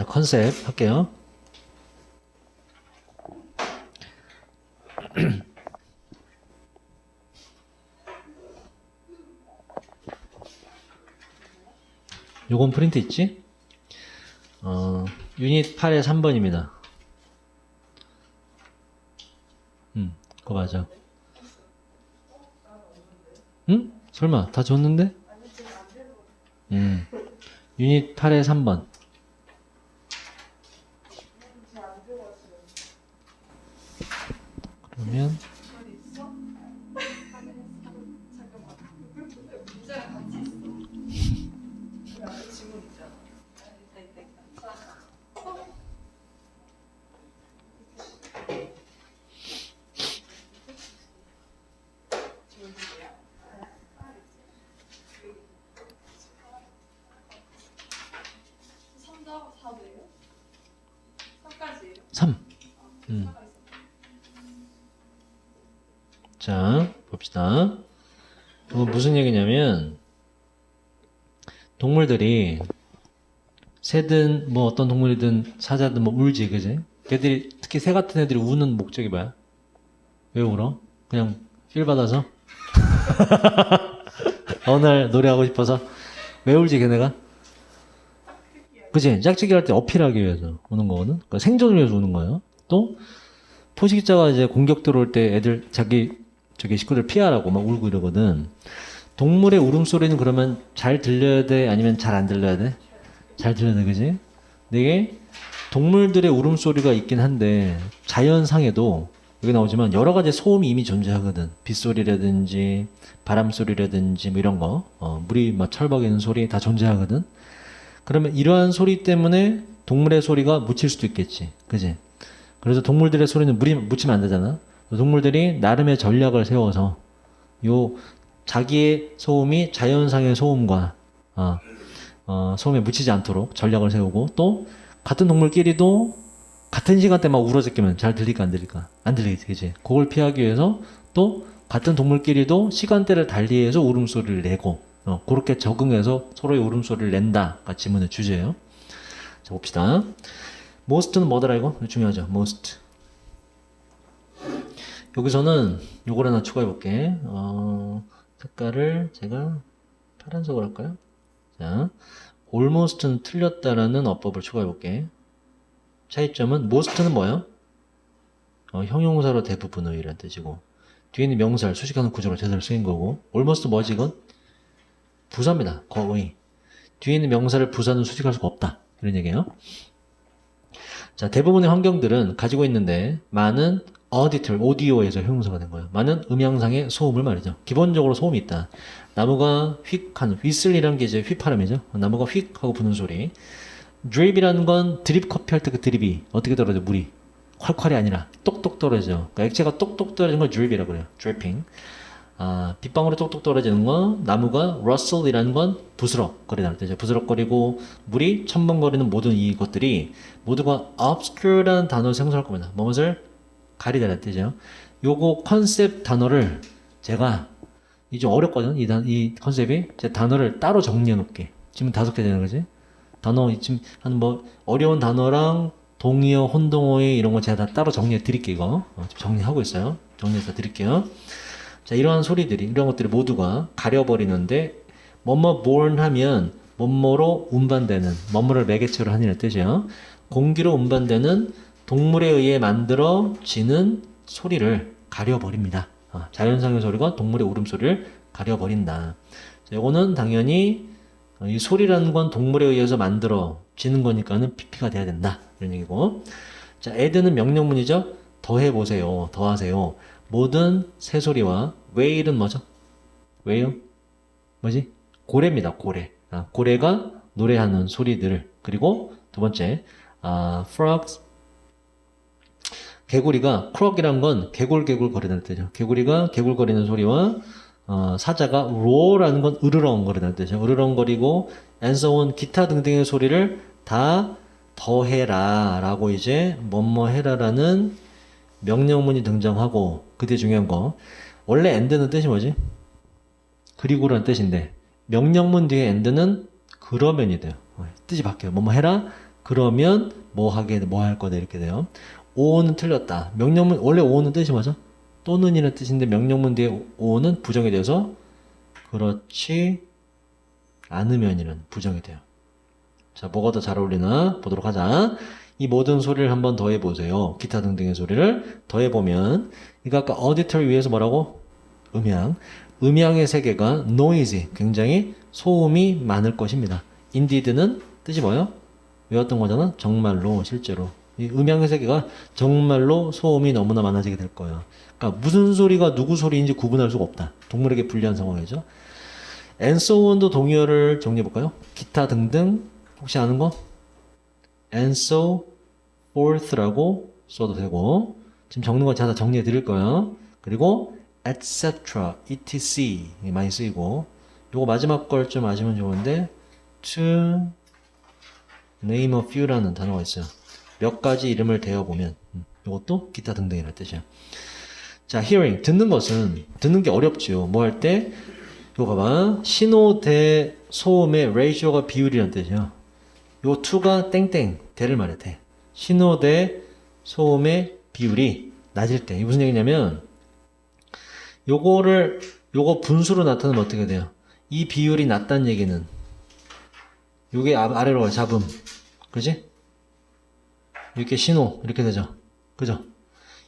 자, 컨셉 할게요. 요건 프린트 있지? 어, 유닛 8의 3번입니다. 음, 그거 맞아. 응? 설마, 다 줬는데? 음, 유닛 8의 3번. 그러면? 삼까지예요? 3. 음. 자, 봅시다. 이거 무슨 얘기냐면, 동물들이, 새든, 뭐 어떤 동물이든, 사자든 뭐 울지, 그지? 걔들이, 특히 새 같은 애들이 우는 목적이 뭐야? 왜 울어? 그냥 필 받아서? 어느 날 노래하고 싶어서? 왜 울지, 걔네가? 그지? 짝짓기 할 때 어필하기 위해서 우는 거거든? 그러니까 생존을 위해서 우는 거예요. 또, 포식자가 이제 공격 들어올 때 애들, 자기, 저기 식구들 피하라고 막 울고 이러거든. 동물의 울음소리는 그러면 잘 들려야 돼? 아니면 잘 안 들려야 돼? 잘 들려야 돼, 그지? 이게 동물들의 울음소리가 있긴 한데, 자연상에도 여기 나오지만 여러 가지 소음이 이미 존재하거든. 빗소리라든지, 바람소리라든지, 뭐 이런 거, 어, 물이 막 철벅이는 소리 다 존재하거든. 그러면 이러한 소리 때문에 동물의 소리가 묻힐 수도 있겠지. 그지? 그래서 동물들의 소리는 물이 묻히면 안 되잖아. 동물들이 나름의 전략을 세워서 요 자기의 소음이 자연상의 소음과 어, 어, 소음에 묻히지 않도록 전략을 세우고 또 같은 동물끼리도 같은 시간대 막 울어제끼면 잘 들릴까 안 들릴까? 안 들리겠지 그지 그걸 피하기 위해서 또 같은 동물끼리도 시간대를 달리해서 울음소리를 내고 어, 그렇게 적응해서 서로의 울음소리를 낸다가 지문의 주제예요. 자 봅시다. Most는 뭐더라 이거 중요하죠. Most 여기서는 요걸 하나 추가해 볼게 어, 색깔을 제가 파란색으로 할까요 자 almost는 틀렸다라는 어법을 추가해 볼게 차이점은 most는 뭐예요? 어, 형용사로 대부분의 이란 뜻이고 뒤에 있는 명사를 수식하는 구조로 제대로 쓰인 거고 almost 뭐지 이건? 부사입니다. 거의. 뒤에 있는 명사를 부사는 수식할 수가 없다. 이런 얘기예요. 자, 대부분의 환경들은 가지고 있는데 많은 어디털, 오디오에서 형용사가 된 거예요. 많은 음향상의 소음을 말이죠. 기본적으로 소음이 있다. 나무가 휙하는, 휘슬이라는 게 이제 휘파람이죠. 나무가 휙 하고 부는 소리. 드립이라는 건 드립 커피 할 때 그 드립이 어떻게 떨어져? 물이. 콸콸이 아니라 똑똑 떨어져. 그러니까 액체가 똑똑 떨어지는 걸 드립이라고 그래요. 드리핑. 아, 빗방울이 똑똑 떨어지는 거, 나무가 러슬이라는 건 부스럭거리다는 뜻이죠. 부스럭거리고 물이 첨벙거리는 모든 이것들이 모두가 obscure라는 단어를 생성할 겁니다. 무엇을 가리다라는 뜻이죠. 요거 컨셉 단어를 제가 이좀 어렵거든. 이, 단, 이 컨셉이 제 단어를 따로 정리해 놓을게. 지금 다섯 개 되는 거지. 단어 지금 한 뭐 어려운 단어랑 동의어, 혼동어의 이런 거 제가 다 따로 정리해 드릴게요. 이거 어, 정리하고 있어요. 정리해서 드릴게요. 자, 이러한 소리들이, 이런 것들이 모두가 가려버리는데, 뭐뭐 born 하면, 뭐뭐로 운반되는, 뭐뭐를 매개체로 하는 뜻이에요. 공기로 운반되는 동물에 의해 만들어지는 소리를 가려버립니다. 아, 자연상의 소리가 동물의 울음소리를 가려버린다. 자, 요거는 당연히 어, 이 소리라는 건 동물에 의해서 만들어지는 거니까는 PP가 돼야 된다. 이런 얘기고. 자, add는 명령문이죠. 더 해보세요. 더 하세요. 모든 새소리와 웨일은 뭐죠? 웨일? 뭐지? 고래입니다. 고래. 아, 고래가 노래하는 소리들. 그리고 두 번째, 아, frogs. 개구리가 크럭이란 건 개굴개굴 거리는 뜻이죠. 개구리가 개굴거리는 소리와 어, 사자가 roar라는 건 으르렁거리는 뜻이죠. 으르렁거리고 on 기타 등등의 소리를 다 더해라라고 이제 뭐뭐 해라라는 명령문이 등장하고 그때 중요한 거 원래 end는 뜻이 뭐지? 그리고라는 뜻인데 명령문 뒤에 end는 그러면이 돼요. 어, 뜻이 바뀌어요. 뭐뭐 해라 그러면 뭐 하게 뭐 할 거다 이렇게 돼요. 오는 틀렸다. 명령문 원래 오는 뜻이 뭐죠? 또는이라는 뜻인데 명령문 뒤에 오는 부정이 돼서 그렇지 않으면이라는 부정이 돼요. 자, 뭐가 더 잘 어울리나 보도록 하자. 이 모든 소리를 한번 더해 보세요. 기타 등등의 소리를 더해 보면 이거 아까 어디터를 위해서 뭐라고? 음향. 음향의 세계가 noisy, 굉장히 소음이 많을 것입니다. indeed는 뜻이 뭐예요? 외웠던 거잖아. 정말로 실제로 이 음향의 세계가 정말로 소음이 너무나 많아지게 될 거예요. 그러니까 무슨 소리가 누구 소리인지 구분할 수가 없다. 동물에게 불리한 상황이죠. on도 동의어를 정리해 볼까요? 기타 등등 혹시 아는 거? and so forth라고 써도 되고 지금 적는 거 제가 다 정리해 드릴 거예요. 그리고 etc, etc 많이 쓰이고 요거 마지막 걸 좀 아시면 좋은데 to name a few라는 단어가 있어요. 몇 가지 이름을 대어보면 음, 요것도 기타 등등이라는 뜻이야. 자, hearing 듣는 것은 듣는 게 어렵지요. 뭐 할 때 이거 봐봐 신호 대 소음의 ratio가 비율이라는 뜻이야. 요 to가 땡땡 대를 말해 대. 신호 대 소음의 비율이 낮을 때. 이게 무슨 얘기냐면 요거를 요거 분수로 나타내면 어떻게 돼요? 이 비율이 낮다는 얘기는 요게 아- 아래로 가 잡음. 그지? 이렇게 신호 이렇게 되죠. 그죠?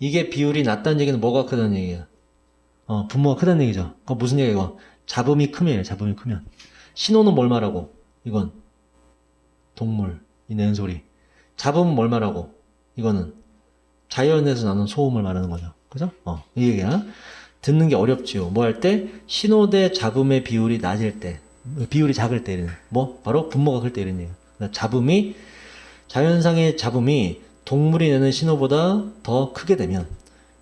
이게 비율이 낮다는 얘기는 뭐가 크다는 얘기야? 어, 분모가 크다는 얘기죠. 그거 무슨 얘기가? 잡음이 크면, 잡음이 크면. 신호는 뭘 말하고? 이건 동물, 이 내는 소리. 잡음은 뭘 말하고? 이거는 자연에서 나는 소음을 말하는 거죠. 그죠? 어, 이 얘기야. 듣는 게 어렵지요. 뭐 할 때? 신호 대 잡음의 비율이 낮을 때. 비율이 작을 때 이런. 뭐? 바로 분모가 클 때 이런 얘기야. 그러니까 잡음이, 자연상의 잡음이 동물이 내는 신호보다 더 크게 되면,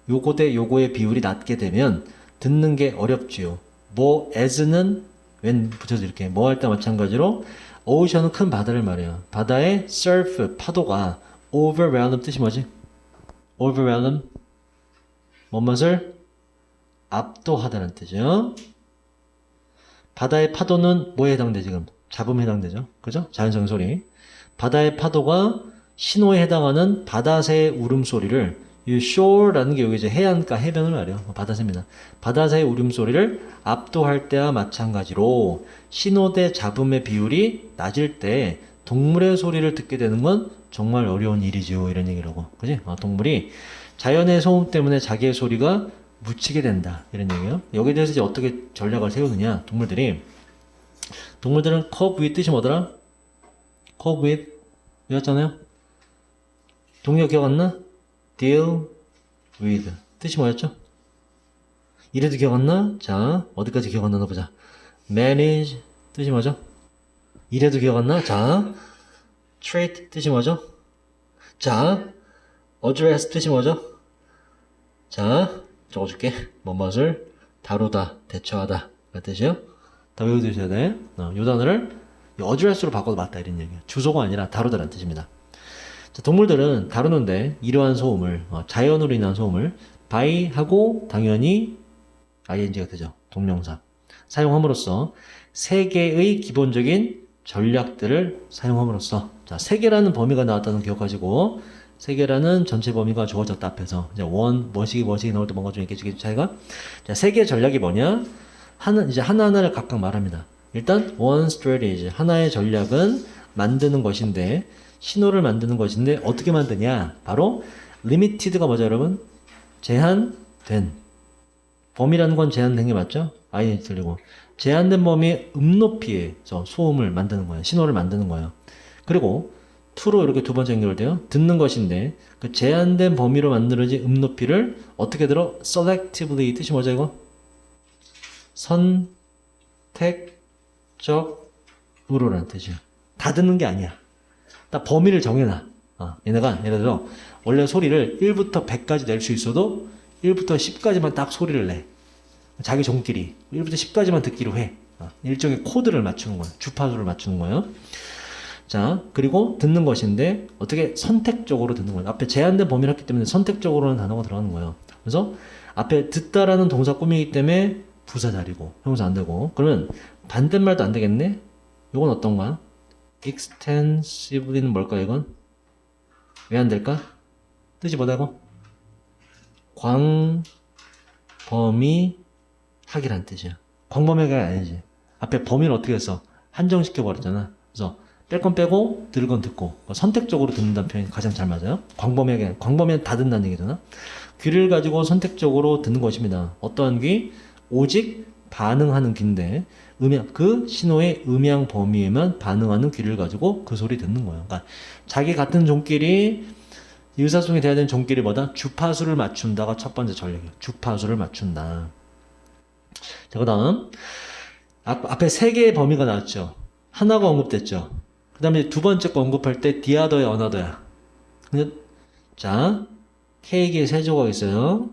요거 대 요거의 비율이 낮게 되면, 듣는 게 어렵지요. 뭐, as는 웬 이렇게 뭐할 때 마찬가지로 오션은 큰 바다를 말해요. 바다의 surf 파도가 overwhelm 뜻이 뭐지? overwhelm 뭔 맛을 압도하다는 뜻이죠. 바다의 파도는 뭐에 해당돼 지금? 잡음에 해당되죠. 그죠? 자연성 소리. 바다의 파도가 신호에 해당하는 바다새의 울음소리를 이 shore라는 게 여기 이제 해안가 해변을 말해요. 바다새입니다. 바다새의 울음소리를 압도할 때와 마찬가지로 신호 대 잡음의 비율이 낮을 때 동물의 소리를 듣게 되는 건 정말 어려운 일이죠. 이런 얘기라고. 그지? 어, 동물이 자연의 소음 때문에 자기의 소리가 묻히게 된다. 이런 얘기예요. 여기에 대해서 이제 어떻게 전략을 세우느냐. 동물들이 동물들은 cope with 뜻이 뭐더라? With 외웠잖아요. 동료 기억 안 나? deal with 뜻이 뭐였죠? 이래도 기억 안 나? 자, 어디까지 기억 안 나나 보자. manage 뜻이 뭐죠? 이래도 기억 안 나? 자, treat 뜻이 뭐죠? 자, address 뜻이 뭐죠? 자, 적어줄게. 뭔 것을 다루다, 대처하다. 그 뜻이요? 다 외워두셔야 돼. 어, 요 단어를 이 address로 바꿔도 맞다 이런 얘기예요. 주소가 아니라 다루다라는 뜻입니다. 자, 동물들은 다루는데 이러한 소음을 어, 자연으로 인한 소음을 by 하고 당연히 ing가 되죠. 동명사 사용함으로써 세 개의 기본적인 전략들을 사용함으로써 자, 세 개라는 범위가 나왔다는 거 기억하시고 세 개라는 전체 범위가 주어졌다 앞에서 이제 원 뭐시기 뭐시기 나올 때 뭔가 좀 있겠지 차이가 자, 세 개의 전략이 뭐냐? 하나 이제 하나하나를 각각 말합니다. 일단 one strategy 하나의 전략은 만드는 것인데 신호를 만드는 것인데 어떻게 만드냐? 바로 limited가 뭐죠, 여러분? 제한된 범위라는 건 제한된 게 맞죠? 아이 들리고 제한된 범위의 음높이에서 소음을 만드는 거예요. 신호를 만드는 거예요. 그리고 to로 이렇게 두 번째 연결돼요. 듣는 것인데 그 제한된 범위로 만들어진 음높이를 어떻게 들어? selectively 뜻이 뭐죠 이거? 선택 적으로라는 뜻이야. 다 듣는 게 아니야. 딱 범위를 정해놔. 어, 얘네가 예를 들어 원래 소리를 1부터 100까지 낼 수 있어도 1부터 10까지만 딱 소리를 내. 자기 종끼리 1부터 10까지만 듣기로 해. 어, 일종의 코드를 맞추는 거야. 주파수를 맞추는 거예요. 자, 그리고 듣는 것인데 어떻게 선택적으로 듣는 거예요. 앞에 제한된 범위를 했기 때문에 선택적으로는 단어가 들어가는 거예요. 그래서 앞에 듣다라는 동사 꾸미기 때문에 부사 자리고 형사 안 되고 그러면 반대말도 안 되겠네. 요건 어떤 거야? extensively는 뭘까 이건? 왜 안 될까? 뜻이 뭐다고? 광범위 하기란 뜻이야. 광범위하게 아니지. 앞에 범위를 어떻게 했어? 한정시켜 버렸잖아. 그래서 뺄 건 빼고 들을 건 듣고 뭐 선택적으로 듣는다는 표현이 가장 잘 맞아요. 광범위하게 광범위는 다 듣는다는 얘기잖아. 귀를 가지고 선택적으로 듣는 것입니다. 어떠한 귀? 오직 반응하는 귀인데 음향 그 신호의 음향 범위에만 반응하는 귀를 가지고 그 소리 듣는 거예요. 그러니까 자기 같은 종끼리 의사소통이 돼야 되는 종끼리 뭐다? 주파수를 맞춘다가 첫 번째 전략이에요. 주파수를 맞춘다. 자, 그 다음. 앞, 앞에 세 개의 범위가 나왔죠. 하나가 언급됐죠. 그 다음에 두 번째 거 언급할 때 디아더야, 어나더야. 자, 케이크에 세 조각 있어요.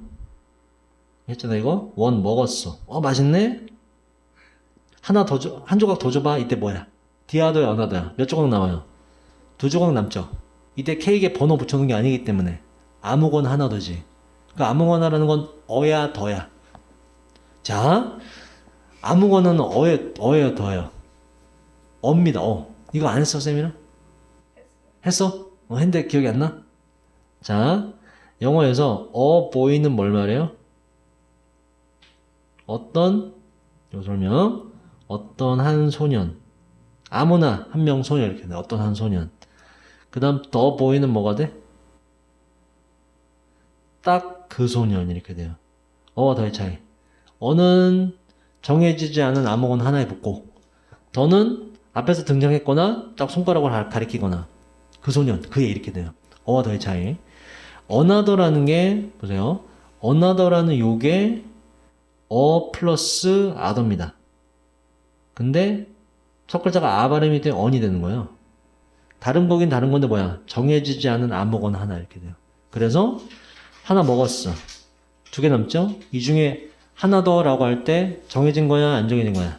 했잖아, 이거. 원 먹었어. 어, 맛있네? 하나 더 줘, 한 조각 더 줘봐. 이때 뭐야? 디아더야, 어나더야. 몇 조각 남아요? 두 조각 남죠? 이때 케이크에 번호 붙여놓은 게 아니기 때문에 아무거나 하나 더지. 그러니까 아무거나라는 건 어야 더야. 자, 아무거나는 어에 어예요 더요. 어입니다. 어. 이거 안 했어 쌤이랑? 했어? 어, 했는데 기억이 안 나? 자, 영어에서 어 보이는 뭘 말해요? 어떤 요 설명 어떤 한 소년 아무나 한 명 소년 이렇게 돼. 어떤 한 소년 그 다음 더 보이는 뭐가 돼? 딱 그 소년 이렇게 돼요. 어와 더의 차이. 어는 정해지지 않은 아무거나 하나에 붙고 더는 앞에서 등장했거나 딱 손가락으로 가- 가리키거나 그 소년 그에 이렇게 돼요. 어와 더의 차이. 어나더라는 게 보세요. 어나더라는 요게 어 플러스 아더입니다. 근데 첫 글자가 아 발음이 돼 언이 되는 거예요. 다른 거긴 다른 건데 뭐야? 정해지지 않은 아무거나 하나 이렇게 돼요. 그래서 하나 먹었어. 두 개 남죠? 이 중에 하나 더라고 할 때 정해진 거야, 안 정해진 거야?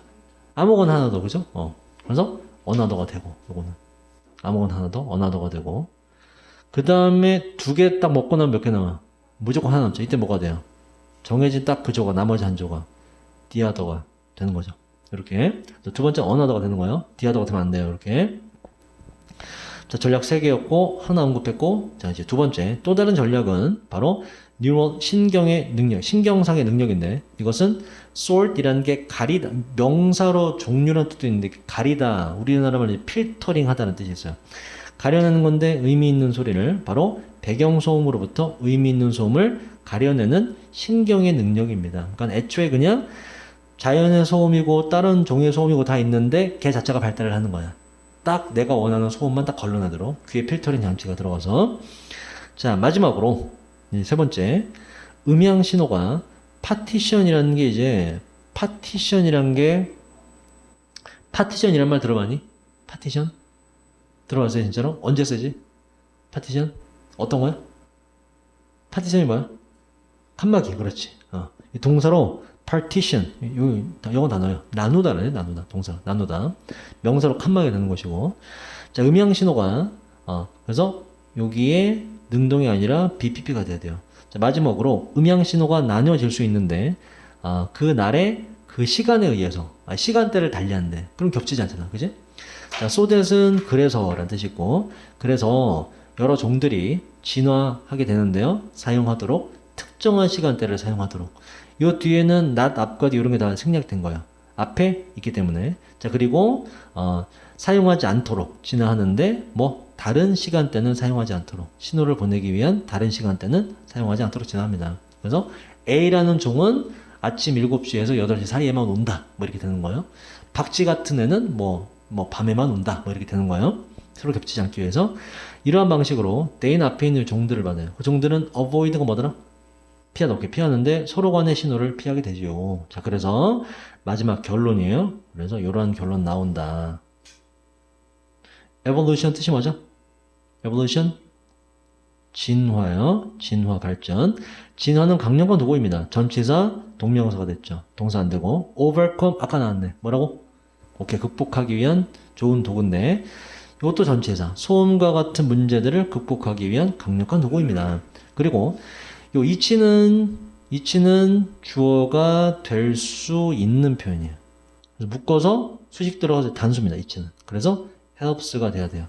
아무거나 하나 더, 그죠? 어. 그래서 어나더가 되고, 요거는. 아무거나 하나 더, 어나더가 되고. 그 다음에 두 개 딱 먹고 나면 몇 개 남아? 무조건 하나 남죠. 이때 뭐가 돼요? 정해진 딱 그 조각, 나머지 한 조각. 디아더가 되는 거죠. 이렇게. 두 번째 어나더가 되는 거예요. 디아더가 되면 안 돼요. 이렇게. 자, 전략 3개였고, 하나 언급했고, 자, 이제 두 번째, 또 다른 전략은 바로 뉴런 신경의 능력, 신경상의 능력인데, 이것은 sort이라는 게 가리다, 명사로 종류라는 뜻도 있는데, 가리다, 우리나라 말로 필터링 하다는 뜻이 있어요. 가려내는 건데, 의미 있는 소리를 바로 배경 소음으로부터 의미 있는 소음을 가려내는 신경의 능력입니다. 그러니까 애초에 그냥 자연의 소음이고, 다른 종의 소음이고 다 있는데, 걔 자체가 발달을 하는 거야. 딱 내가 원하는 소음만 딱 걸러내도록 귀에 필터링 장치가 들어가서 자 마지막으로 세 번째 음향 신호가 파티션이라는 게 이제 파티션이란 게 파티션이란 말 들어봤니? 파티션? 들어봤어요 진짜로? 언제 쓰지? 파티션? 어떤 거야? 파티션이 뭐야? 칸막이 그렇지 어. 이 동사로 partition. 요 영어 단어예요. 나누다래 나누다. 동사. 나누다. 명사로 칸막이 되는 것이고. 자 음향 신호가 어 그래서 여기에 능동이 아니라 BPP가 돼야 돼요. 자 마지막으로 음향 신호가 나뉘어질 수 있는데 아, 그 날의 그 시간에 의해서 아, 시간대를 달리한대 그럼 겹치지 않잖아. 그지? 자 소댓은 그래서라는 뜻이 있고. 그래서 여러 종들이 진화하게 되는데요. 사용하도록 특정한 시간대를 사용하도록 요 뒤에는 not 앞과 이런 게 다 생략된 거예요. 앞에 있기 때문에. 자, 그리고, 어, 사용하지 않도록 진화하는데, 뭐, 다른 시간대는 사용하지 않도록, 신호를 보내기 위한 다른 시간대는 사용하지 않도록 진화합니다. 그래서 A라는 종은 아침 7시에서 8시 사이에만 온다. 뭐 이렇게 되는 거예요. 박쥐 같은 애는 뭐, 뭐, 밤에만 온다. 뭐 이렇게 되는 거예요. 서로 겹치지 않기 위해서. 이러한 방식으로 데인 앞에 있는 종들을 받아요. 그 종들은 avoid가 뭐더라? 피하다 오케이 피하는데 서로 간의 신호를 피하게 되죠. 자 그래서 마지막 결론이에요. 그래서 이러한 결론 나온다. evolution 뜻이 뭐죠? evolution 진화요. 진화 발전. 진화는 강력한 도구입니다. 전치사 동명사가 됐죠. 동사 안 되고 overcome 아까 나왔네. 뭐라고? 오케이 극복하기 위한 좋은 도구인데 이것도 전치사 소음과 같은 문제들을 극복하기 위한 강력한 도구입니다. 그리고 요 이치는 이치는 주어가 될 수 있는 표현이에요. 묶어서 수식 들어가서 단수입니다. 이치는. 그래서 helps가 돼야 돼요.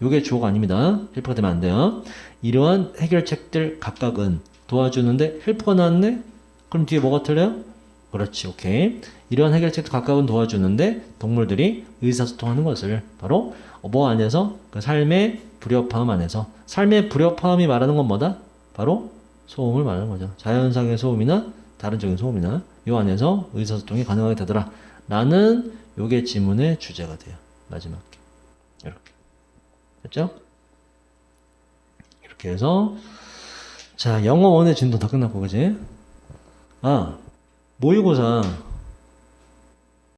요게 주어가 아닙니다. 헬프가 되면 안 돼요. 이러한 해결책들 각각은 도와주는데 헬프가 나왔네? 그럼 뒤에 뭐가 틀려요? 그렇지, 오케이. 이러한 해결책도 각각은 도와주는데 동물들이 의사소통하는 것을 바로 뭐 안에서 그 삶의 불협화음 안에서 삶의 불협화음이 말하는 건 뭐다? 바로 소음을 말하는 거죠. 자연상의 소음이나 다른적인 소음이나 요 안에서 의사소통이 가능하게 되더라. 라는 요게 지문의 주제가 돼요. 마지막 게. 이렇게. 됐죠? 이렇게 해서 자 영어 원의 진도 다 끝났고 그지? 아 모의고사